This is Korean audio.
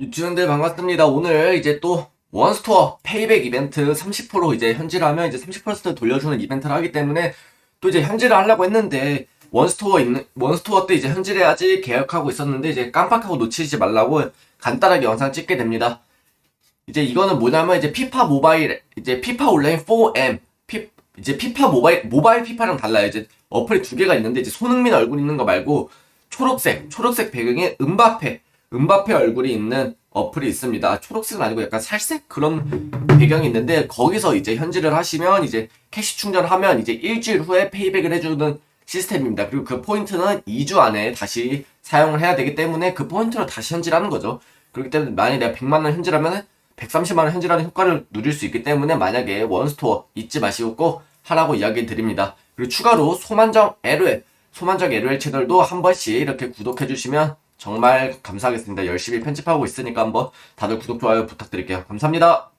유튜브들 반갑습니다. 오늘 이제 또 원스토어 페이백 이벤트 30% 이제 현질을 하면 이제 30% 돌려주는 이벤트를 하기 때문에 또 이제 현질을 하려고 했는데 원스토어 있는 원스토어 때 이제 현질해야지 계약하고 있었는데 이제 깜빡하고 놓치지 말라고 간단하게 영상 찍게 됩니다. 이제 이거는 뭐냐면 이제 피파 모바일 이제 피파 온라인 4M 피, 이제 피파 모바일 모바일 피파랑 달라요. 이제 어플이 두 개가 있는데 이제 손흥민 얼굴 있는 거 말고 초록색 초록색 배경에 은바페 은바페 얼굴이 있는 어플이 있습니다. 초록색은 아니고 약간 살색 그런 배경이 있는데 거기서 이제 현질을 하시면 이제 캐시 충전을 하면 이제 일주일 후에 페이백을 해주는 시스템입니다. 그리고 그 포인트는 2주 안에 다시 사용을 해야 되기 때문에 그 포인트로 다시 현질하는 거죠. 그렇기 때문에 만약에 내가 100만 원 현질하면 130만 원 현질하는 효과를 누릴 수 있기 때문에 만약에 원스토어 잊지 마시고 꼭 하라고 이야기 드립니다. 그리고 추가로 소만정 LOL, 소만정 LOL 채널도 한 번씩 이렇게 구독해 주시면 정말 감사하겠습니다. 열심히 편집하고 있으니까 한번 다들 구독, 좋아요 부탁드릴게요. 감사합니다.